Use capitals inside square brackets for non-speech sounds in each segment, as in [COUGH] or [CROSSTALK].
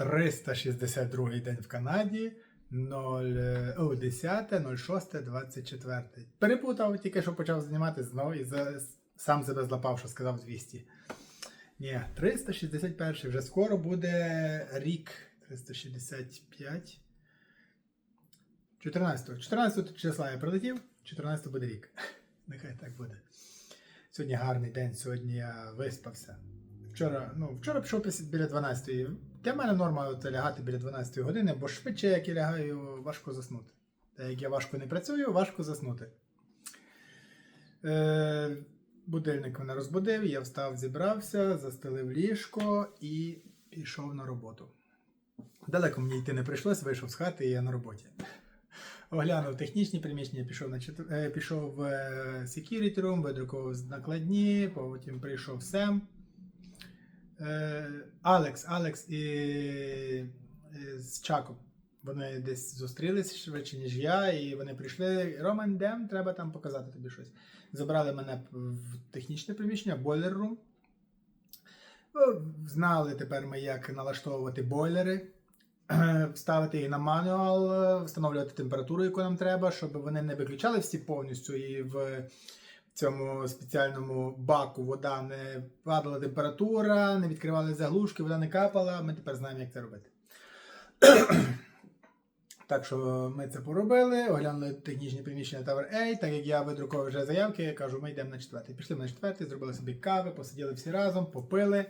362 день в Канаді. 0, е, о, 10, 06, 24. Перепутав, тільки що почав знімати знову і сам себе злапав, що сказав 200. Ні, 361 вже скоро буде рік. 365. 14. 14 числа я прилетів, 14 буде рік. [LAUGHS] Нехай так буде. Сьогодні гарний день, сьогодні я виспався. Вчора, ну, вчора пішов біля 12. Для мене норма от лягати біля 12 години, бо швидше, як я лягаю, важко заснути. Та як я важко не працюю, важко заснути. Е, будильник мене розбудив, я встав, зібрався, застелив ліжко і пішов на роботу. Далеко мені йти не прийшлось, вийшов з хати і я на роботі. Оглянув технічні приміщення, пішов на чет- пішов в е, security room, видрукував накладні, потім прийшов Сем. Е, Алекс, Алекс і, і з Чаком. Вони десь зустрілись швидше, ніж я, і вони прийшли. Роман, дем, треба там показати тобі щось. Забрали мене в технічне приміщення, бойлер room. Ну, Знали тепер ми, як налаштовувати бойлери, [CLEARS THROAT] вставити їх на мануал, е, встановлювати температуру, яку нам треба, щоб вони не виключали всі повністю і в цьому спеціальному баку вода не падала температура, не відкривали заглушки, вода не капала. Ми тепер знаємо, як це робити. [CLEARS THROAT] Так що ми це поробили, оглянули технічні приміщення Tower A, так як я видрукував вже заявки, я кажу, ми йдемо на четвертий. Пішли ми на четвертий, зробили собі кави, посиділи всі разом, попили,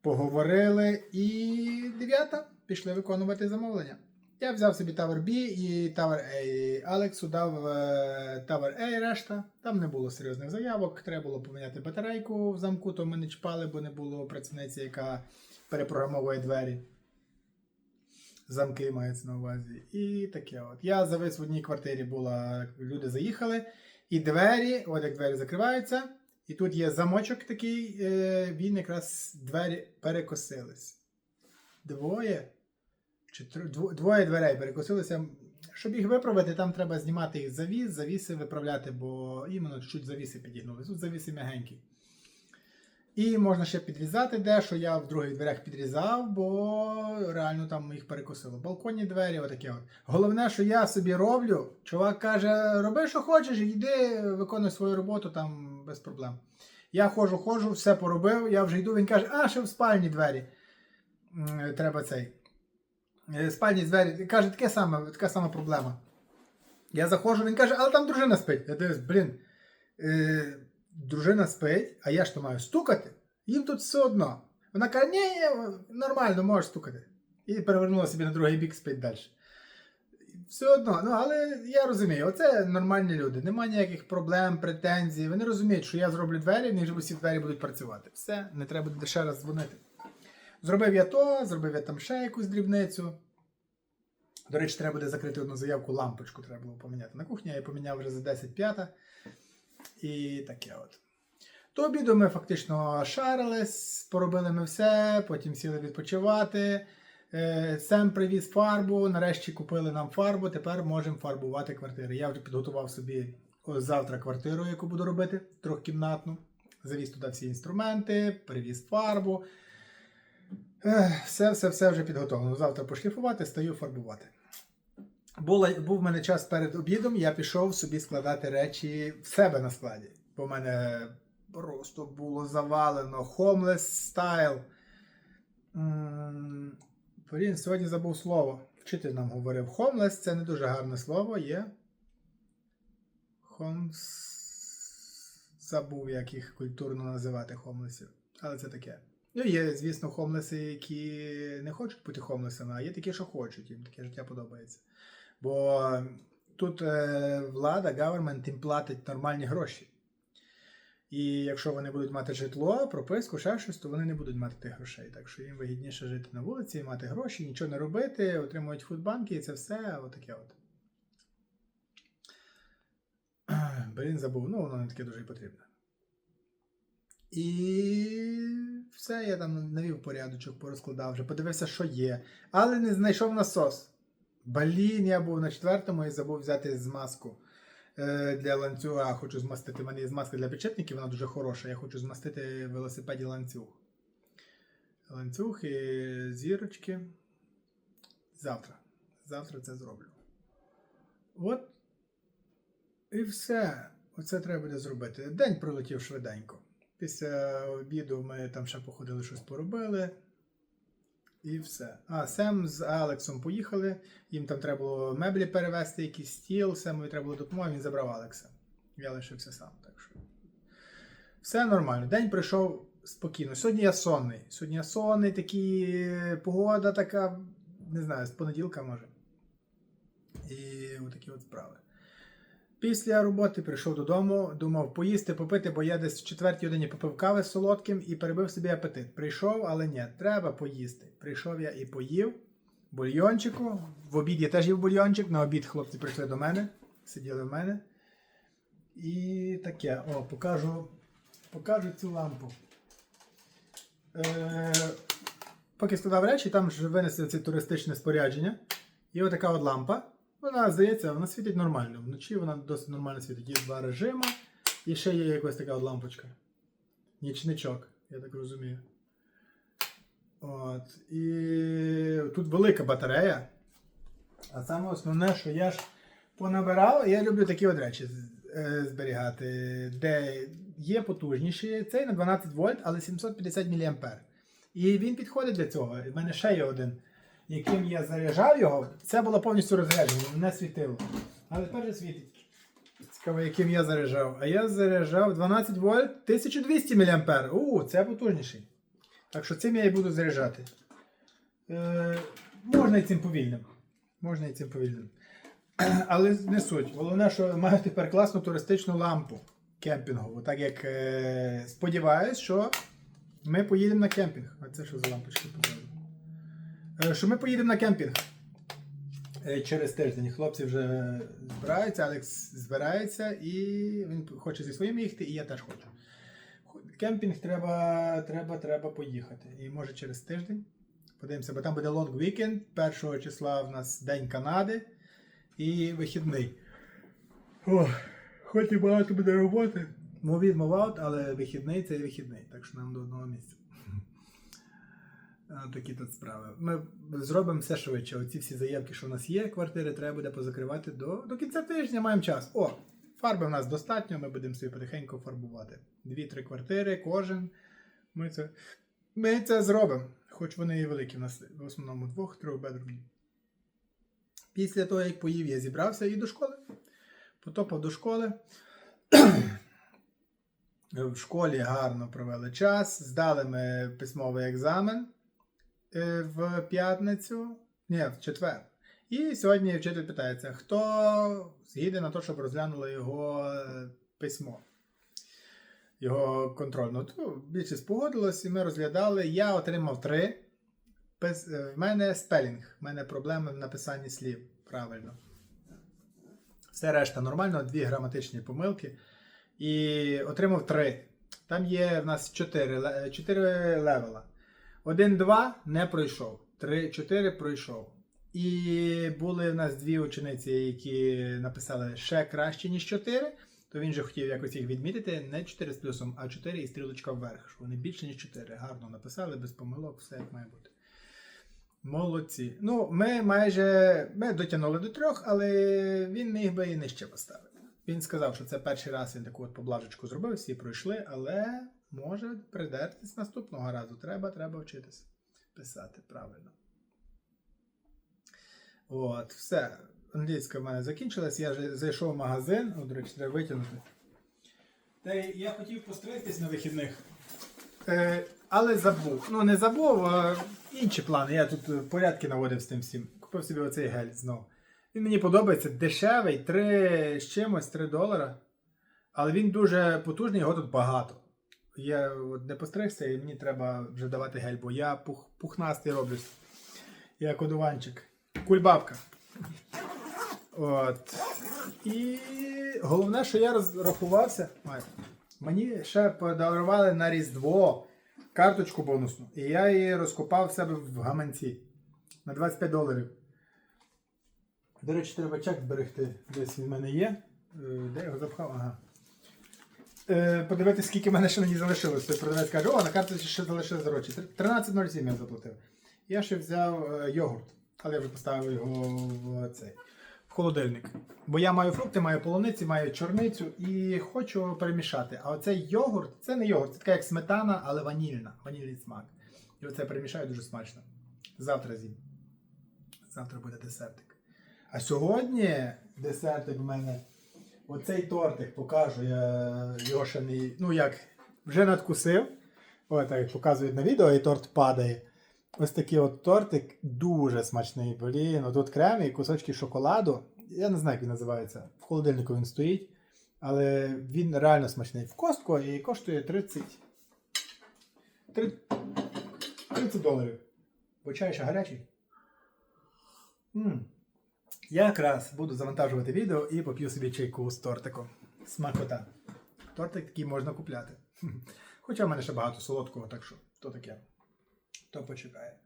поговорили і дев'ята пішли виконувати замовлення. Я взяв собі Tower B і Tower A. Алексу дав е, Tower A решта. Там не було серйозних заявок. Треба було поміняти батарейку в замку, то ми не чіпали, бо не було працівниці, яка перепрограмовує двері. Замки мається на увазі. І таке от. Я завис в одній квартирі була, люди заїхали, і двері, от як двері закриваються, і тут є замочок такий, е, він якраз двері перекосились. Двоє чи двоє дверей перекосилися. Щоб їх виправити, там треба знімати їх завіс, завіси виправляти, бо іменно чуть завіси підігнули. Тут завіси м'ягенькі. І можна ще підрізати дещо. Я в других дверях підрізав, бо реально там їх перекосило. Балконні двері, отаке от. Головне, що я собі роблю. Чувак каже: роби, що хочеш, йди, виконуй свою роботу там без проблем. Я ходжу, ходжу, все поробив, я вже йду. Він каже, а ще в спальні двері. Треба цей. Е, Спальні двері. Каже, таке саме, така сама проблема. Я заходжу, він каже, але там дружина спить. Я дивлюсь, блін. Е, дружина спить, а я ж то маю стукати. Їм тут все одно. Вона каже, ні, ні, нормально, можеш стукати. І перевернула собі на другий бік, спить далі. Все одно, ну але я розумію, оце нормальні люди, немає ніяких проблем, претензій. Вони розуміють, що я зроблю двері, них усі двері будуть працювати. Все, не треба буде ще раз дзвонити. Зробив я то, зробив я там ще якусь дрібницю. До речі, треба буде закрити одну заявку, лампочку треба було поміняти на кухні, я її поміняв вже за 10 п'ята. І таке от. До обіду ми фактично шарились, поробили ми все, потім сіли відпочивати. Е, Сем привіз фарбу, нарешті купили нам фарбу, тепер можемо фарбувати квартири. Я вже підготував собі завтра квартиру, яку буду робити, трьохкімнатну. Завіз туди всі інструменти, привіз фарбу. Ех, Все, все, все вже підготовлено. Завтра пошліфувати, стаю фарбувати. Була, був в мене час перед обідом, я пішов собі складати речі в себе на складі. Бо в мене просто було завалено homeless style. Блін, сьогодні забув слово. Вчитель нам говорив. Homeless це не дуже гарне слово, є. Homes... Забув, як їх культурно називати хомлесів. Але це таке. Ну, є, звісно, хомлеси, які не хочуть бути хомлесами, а є такі, що хочуть, їм таке життя подобається. Бо тут е, влада, government їм платить нормальні гроші. І якщо вони будуть мати житло, прописку, ще щось, то вони не будуть мати тих грошей. Так що їм вигідніше жити на вулиці, мати гроші, нічого не робити, отримують фудбанки і це все отаке от. Блін, забув, ну воно не таке дуже і потрібне. І все, я там навів порядочок, порозкладав вже, подивився, що є. Але не знайшов насос. Блін, я був на четвертому і забув взяти змазку е, для ланцюга. Хочу змастити. У мене є змазка для підшипників, вона дуже хороша. Я хочу змастити в велосипеді ланцюг. ланцюг і зірочки. Завтра. Завтра це зроблю. От. І все. Оце треба буде зробити. День пролетів швиденько. Після обіду ми там ще походили, щось поробили. І все. А, Сем з Алексом поїхали. Їм там треба було меблі перевезти, якийсь стіл, Семові треба було допомога, він забрав Алекса. Я лишився сам. Так що. Все нормально. День пройшов спокійно. Сьогодні я сонний. Сьогодні я сонний, такі погода така, не знаю, з понеділка може. І отакі от справи. Після роботи прийшов додому, думав поїсти, попити, бо я десь в четвертій годині попив кави з солодким і перебив собі апетит. Прийшов, але ні, треба поїсти. Прийшов я і поїв бульйончику. В обід я теж їв бульйончик. На обід хлопці прийшли до мене, сиділи в мене. І таке. О, покажу, покажу цю лампу. Е, поки складав речі, там ж винесли це туристичне спорядження. І отака от лампа. Вона, здається, вона світить нормально. Вночі вона досить нормально світить. Є два режими. І ще є якась така от лампочка. Нічничок, я так розумію. От. І тут велика батарея. А саме основне, що я ж понабирав, я люблю такі от речі е, зберігати, де є потужніші. Цей на 12 вольт, але 750 мА. І він підходить для цього. В мене ще є один, яким я заряджав його. Це було повністю розряджено, не світило. Але тепер же світить. Цікаво, яким я заряджав. А я заряджав 12 вольт 1200 мА. У, це потужніший. Так що цим я і буду заряджати. Е, можна і цим повільним. Можна і цим повільним. [CLEARS THROAT] Але не суть. Головне, що маю тепер класну туристичну лампу кемпінгову. Так як е, сподіваюсь, що ми поїдемо на кемпінг. А це що за лампочки показують? Е, що ми поїдемо на кемпінг е, через тиждень. Хлопці вже збираються, Алекс збирається і він хоче зі своїми їхати, і я теж хочу. Кемпінг треба, треба, треба поїхати. І може через тиждень. Подивимося, бо там буде лонг вікенд. 1 числа в нас День Канади і вихідний. О, хоч і багато буде роботи. Мов від, мов аут, але вихідний це вихідний, так що нам до одного місця. А, Такі тут справи. Ми зробимо все швидше. Оці всі заявки, що в нас є, квартири, треба буде позакривати до, до кінця тижня, маємо час. О, фарби в нас достатньо, ми будемо собі потихеньку фарбувати. Дві-три квартири, кожен. Ми це, ми це зробимо. Хоч вони і великі, в нас в основному двох-трьох трьохбедрумні. Після того, як поїв, я зібрався і до школи. Потопав до школи. В школі гарно провели час. Здали ми письмовий екзамен е, в п'ятницю, ні, в четвер. І сьогодні вчитель питається, хто згіден на те, щоб розглянули його е, письмо, його контрольну. То більшість погодилось, і ми розглядали. Я отримав три. Е, В мене спелінг, в мене проблеми в написанні слів правильно. Все решта нормально, дві граматичні помилки. І отримав три. Там є в нас чотири, чотири левела. Один-два не пройшов. Три-чотири пройшов. І були в нас дві учениці, які написали ще краще, ніж 4. То він же хотів якось їх відмітити не 4 з плюсом, а 4 і стрілочка вверх. Що вони більше, ніж 4. Гарно написали, без помилок, все як має бути. Молодці. Ну, ми майже ми дотягнули до трьох, але він міг би і нижче поставити. Він сказав, що це перший раз він таку от поблажечку зробив, всі пройшли, але може придертись наступного разу. Треба, треба вчитися писати правильно. От, все. Англійська в мене закінчилась. Я вже зайшов в магазин. О, до речі, треба витягнути. Та я хотів постригтись на вихідних. Е, але забув. Ну, не забув, а інші плани. Я тут е, порядки наводив з тим всім. Купив собі оцей гель знову. Він мені подобається дешевий, 3 з чимось, 3 долара. Але він дуже потужний, його тут багато. Я от не постригся, і мені треба вже давати гель, бо я пух, пухнастий роблюсь. Я кодуванчик. Кульбабка. От. І головне, що я розрахувався. Мені ще подарували на Різдво карточку бонусну. І я її розкопав в себе в гаманці на 25 доларів. До речі, треба чек зберегти. Десь він в мене є. Е, Де його запхав? Ага. Е, подивитися, скільки в мене ще на ній залишилось. Той продавець каже, о, на карточці ще залишилось гроші. 13,07 я заплатив. Я ще взяв е, йогурт, але я вже поставив його в цей. В холодильник. Бо я маю фрукти, маю полуниці, маю чорницю і хочу перемішати. А оцей йогурт це не йогурт, це така як сметана, але ванільна, ванільний смак. І оце перемішаю дуже смачно. Завтра з'їм. Завтра буде десертик. А сьогодні десертик в мене. Оцей тортик покажу. Я його. Ну як, вже надкусив. Ось так показують на відео, і торт падає. Ось такий от тортик дуже смачний. Блін, тут крем і кусочки шоколаду. Я не знаю, як він називається. В холодильнику він стоїть. Але він реально смачний. В костку і коштує 30. 30 доларів. Бо чай ще гарячий. м Я якраз буду завантажувати відео і поп'ю собі чайку з тортиком. Смакота. Тортик такий можна купляти. [LAUGHS] Хоча в мене ще багато солодкого, так що то таке. То почекає.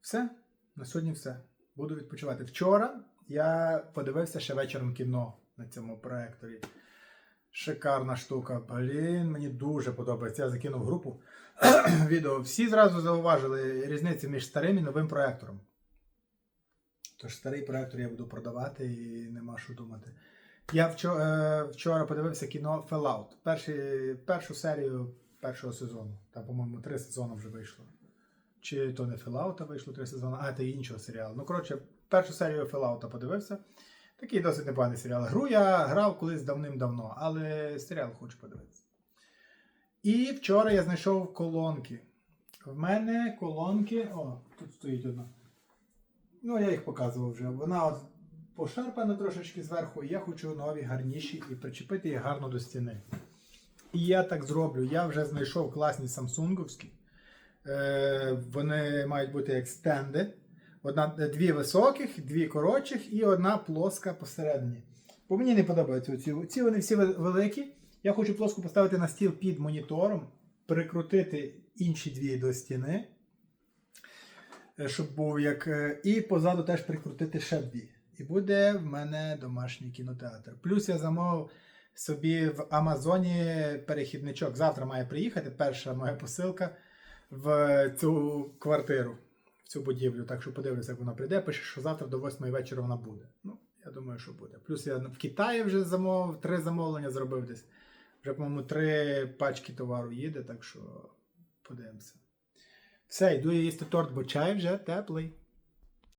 Все. На сьогодні все. Буду відпочивати. Вчора я подивився ще вечором кіно на цьому проекторі. Шикарна штука. Блін, мені дуже подобається. Я закинув групу [CLEARS THROAT] відео. Всі зразу зауважили різницю між старим і новим проектором. Тож старий проектор я буду продавати і нема що думати. Я вчора, е, вчора подивився кіно Fallout. Перший, першу серію першого сезону. Там, по-моєму, три сезони вже вийшло. Чи то не Fallout вийшло три сезони, а це іншого серіалу. Ну, коротше, першу серію Fallout подивився. Такий досить непоганий серіал. Гру я грав колись давним-давно, але серіал хочу подивитися. І вчора я знайшов колонки. В мене колонки. О, тут стоїть одна. Ну, я їх показував вже. Вона от пошарпана трошечки зверху, і я хочу нові гарніші і причепити їх гарно до стіни. І я так зроблю. Я вже знайшов класні самсунговські. Е, вони мають бути як стенди. Одна, дві високих, дві коротших і одна плоска посередині. Бо мені не подобаються ці. Ці вони всі великі. Я хочу плоску поставити на стіл під монітором, прикрутити інші дві до стіни, щоб був як. е, І позаду теж прикрутити дві. І буде в мене домашній кінотеатр. Плюс я замовив собі в Амазоні перехідничок. Завтра має приїхати перша моя посилка в цю квартиру, в цю будівлю. Так що подивлюся, як вона прийде. Пише, що завтра до 8 вечора вона буде. Ну, я думаю, що буде. Плюс я в Китаї вже замовив, три замовлення зробив десь. Вже, по-моєму, три пачки товару їде, так що подивимося. Все, йду їсти торт, бо чай вже теплий.